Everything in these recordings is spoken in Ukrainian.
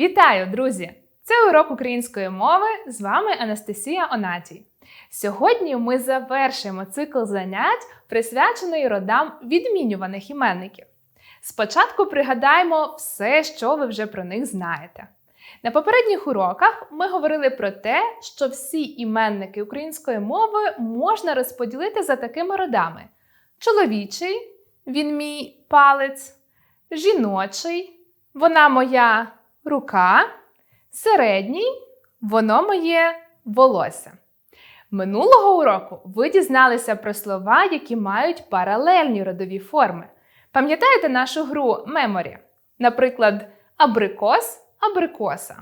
Вітаю, друзі! Це урок української мови. З вами Анастасія Онатій. Сьогодні ми завершуємо цикл занять, присвячений родам відмінюваних іменників. Спочатку пригадаємо все, що ви вже про них знаєте. На попередніх уроках ми говорили про те, що всі іменники української мови можна розподілити за такими родами: чоловічий, він мій палець, жіночий, вона моя рука, середній, воно моє волосся. Минулого уроку ви дізналися про слова, які мають паралельні родові форми. Пам'ятаєте нашу гру Меморі? Наприклад, абрикос, абрикоса.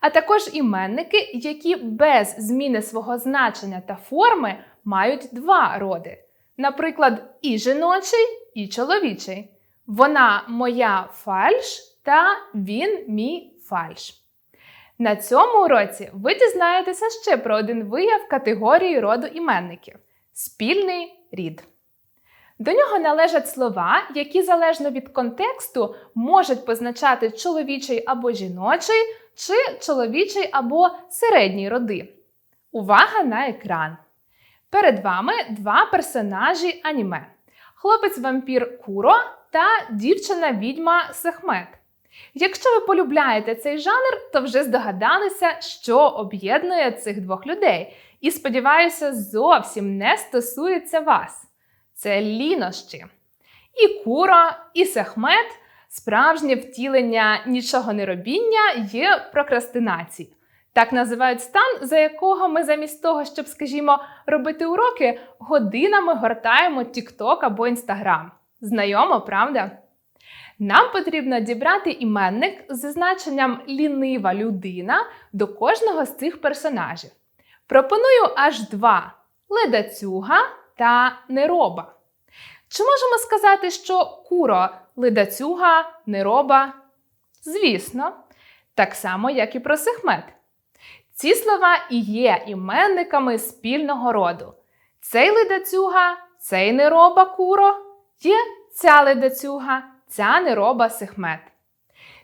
А також іменники, які без зміни свого значення та форми мають два роди. Наприклад, і жіночий, і чоловічий. Вона моя фальш та він мій фальш. На цьому уроці ви дізнаєтеся ще про один вияв категорії роду іменників спільний рід. До нього належать слова, які залежно від контексту можуть позначати чоловічий або жіночий, чи чоловічий або середній роди. Увага на екран! Перед вами два персонажі аніме: хлопець-вампір Куро та дівчина-відьма Сехмет. Якщо ви полюбляєте цей жанр, то вже здогадалися, що об'єднує цих двох людей, і сподіваюся, зовсім не стосується вас. Це лінощі. І кура, і сехмет справжнє втілення нічого не робіння є прокрастинації. Так називають стан, за якого ми замість того, щоб, скажімо, робити уроки, годинами гортаємо TikTok або Instagram. Знайомо, правда? Нам потрібно дібрати іменник з значенням лінива людина до кожного з цих персонажів. Пропоную аж два ледацюга та нероба. Чи можемо сказати, що куро ледацюга, нероба? Звісно, так само, як і про сехмет. Ці слова і є іменниками спільного роду. Цей ледацюга, цей нероба куро, є ця ледацюга, ця нероба сехмет.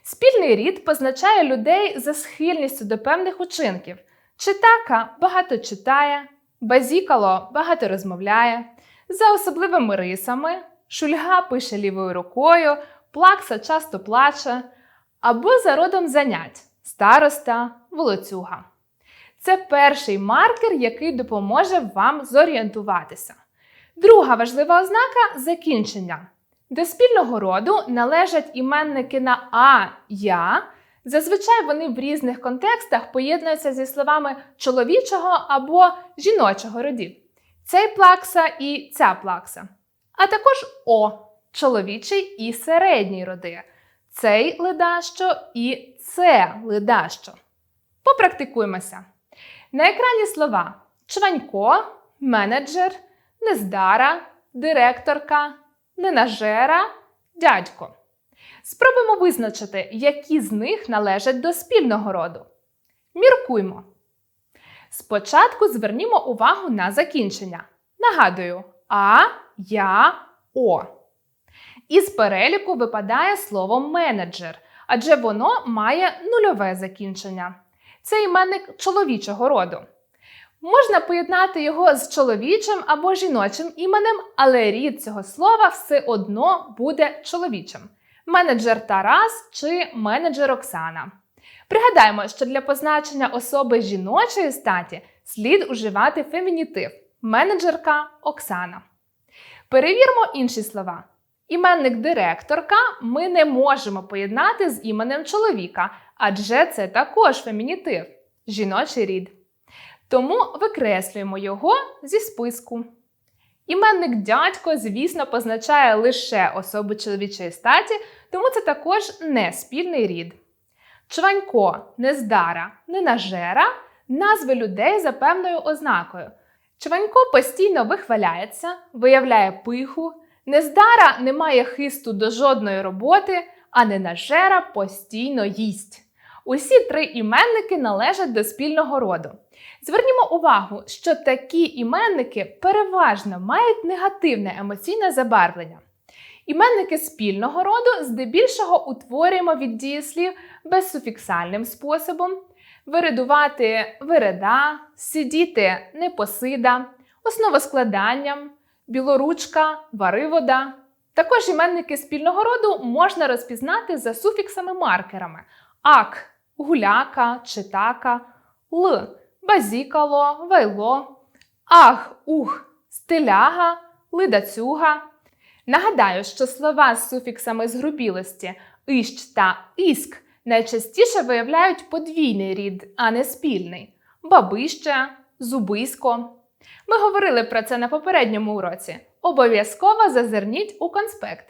Спільний рід позначає людей за схильністю до певних учинків. Читака багато читає, базікало багато розмовляє, за особливими рисами, шульга пише лівою рукою, плакса часто плаче, або за родом занять староста, волоцюга. Це перший маркер, який допоможе вам зорієнтуватися. Друга важлива ознака закінчення. До спільного роду належать іменники на а я. Зазвичай вони в різних контекстах поєднуються зі словами чоловічого або жіночого родів. Цей плакса і ця плакса. А також о чоловічий і середній роди. Цей ледащо і це ледащо. Попрактикуємося. На екрані слова чванько, менеджер, нездара, директорка, ненажера, дядько. Спробуємо визначити, які з них належать до спільного роду. Міркуймо. Спочатку звернімо увагу на закінчення. Нагадую, а, я, о. Із переліку випадає слово менеджер, адже воно має нульове закінчення. Це іменник чоловічого роду. Можна поєднати його з чоловічим або жіночим іменем, але рід цього слова все одно буде чоловічим. Менеджер Тарас чи менеджер Оксана. Пригадаємо, що для позначення особи жіночої статі слід уживати фемінітив менеджерка Оксана. Перевірмо інші слова. Іменник директорка ми не можемо поєднати з іменем чоловіка, адже це також фемінітив жіночий рід. Тому викреслюємо його зі списку. Іменник дядько, звісно, позначає лише особу чоловічої статі, тому це також не спільний рід. Чванько, нездара, ненажера назви людей за певною ознакою. Чванько постійно вихваляється, виявляє пиху, нездара не має хисту до жодної роботи, а ненажера постійно їсть. Усі три іменники належать до спільного роду. Звернімо увагу, що такі іменники переважно мають негативне емоційне забарвлення. Іменники спільного роду здебільшого утворюємо від дієслів безсуфіксальним способом, виридувати виреда, сидіти непосида, основоскладанням, білоручка, варивода. Також іменники спільного роду можна розпізнати за суфіксами-маркерами ак, гуляка, читака, л, базікало, вайло, ах, ух, стиляга, лидацюга. Нагадаю, що слова з суфіксами згрубілості іщ та іск найчастіше виявляють подвійний рід, а не спільний бабище, зубисько. Ми говорили про це на попередньому уроці. Обов'язково зазирніть у конспект.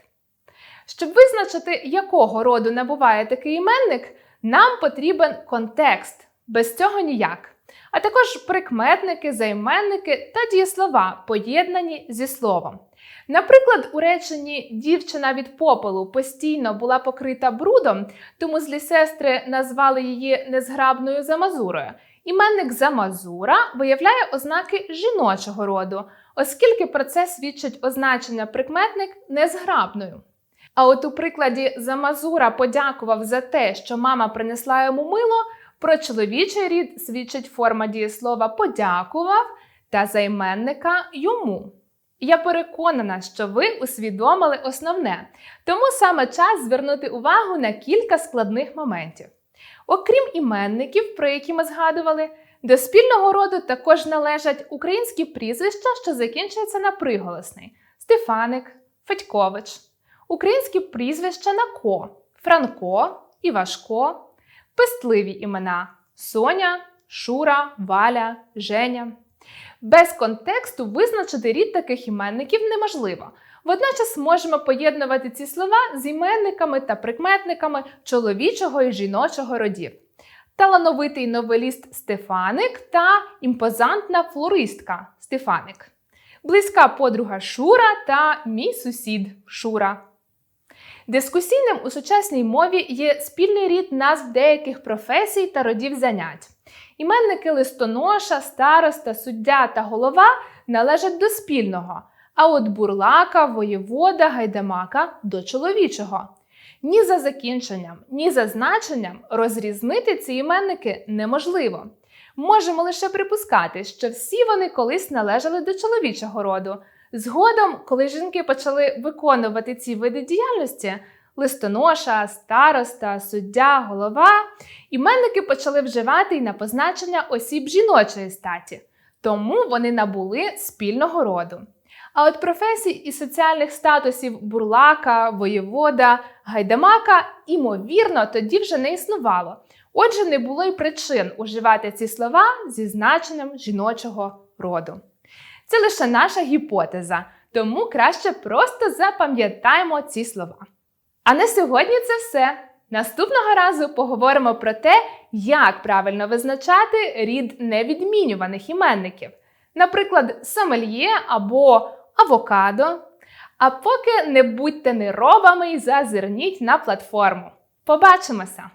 Щоб визначити, якого роду набуває такий іменник, нам потрібен контекст. Без цього ніяк. А також прикметники, займенники та дієслова, поєднані зі словом. Наприклад, у реченні дівчина від попелу постійно була покрита брудом, тому злі сестри назвали її незграбною замазурою. Іменник замазура виявляє ознаки жіночого роду, оскільки про це свідчить означення прикметник незграбною. А от у прикладі замазура подякував за те, що мама принесла йому мило, про чоловічий рід свідчить форма дієслова подякував та займенника йому. Я переконана, що ви усвідомили основне, тому саме час звернути увагу на кілька складних моментів. Окрім іменників, про які ми згадували, до спільного роду також належать українські прізвища, що закінчуються на приголосний Стефаник, Федькович, українські прізвища на ко, Франко, Івашко, пестливі імена Соня, Шура, Валя, Женя. Без контексту визначити рід таких іменників неможливо. Водночас можемо поєднувати ці слова з іменниками та прикметниками чоловічого і жіночого родів. Талановитий новеліст Стефаник та імпозантна флористка Стефаник. Близька подруга Шура та мій сусід Шура. Дискусійним у сучасній мові є спільний рід назв деяких професій та родів занять. Іменники листоноша, староста, суддя та голова належать до спільного, а от бурлака, воєвода, гайдамака до чоловічого. Ні за закінченням, ні за значенням розрізнити ці іменники неможливо. Можемо лише припускати, що всі вони колись належали до чоловічого роду. Згодом, коли жінки почали виконувати ці види діяльності листоноша, староста, суддя, голова, іменники почали вживати й на позначення осіб жіночої статі, тому вони набули спільного роду. А от професій і соціальних статусів бурлака, воєвода, гайдамака, імовірно, тоді вже не існувало. Отже, не було й причин уживати ці слова зі значенням жіночого роду. Це лише наша гіпотеза, тому краще просто запам'ятаємо ці слова. А на сьогодні це все. Наступного разу поговоримо про те, як правильно визначати рід невідмінюваних іменників, наприклад, сомельє або авокадо. А поки не будьте неробами і зазирніть на платформу. Побачимося!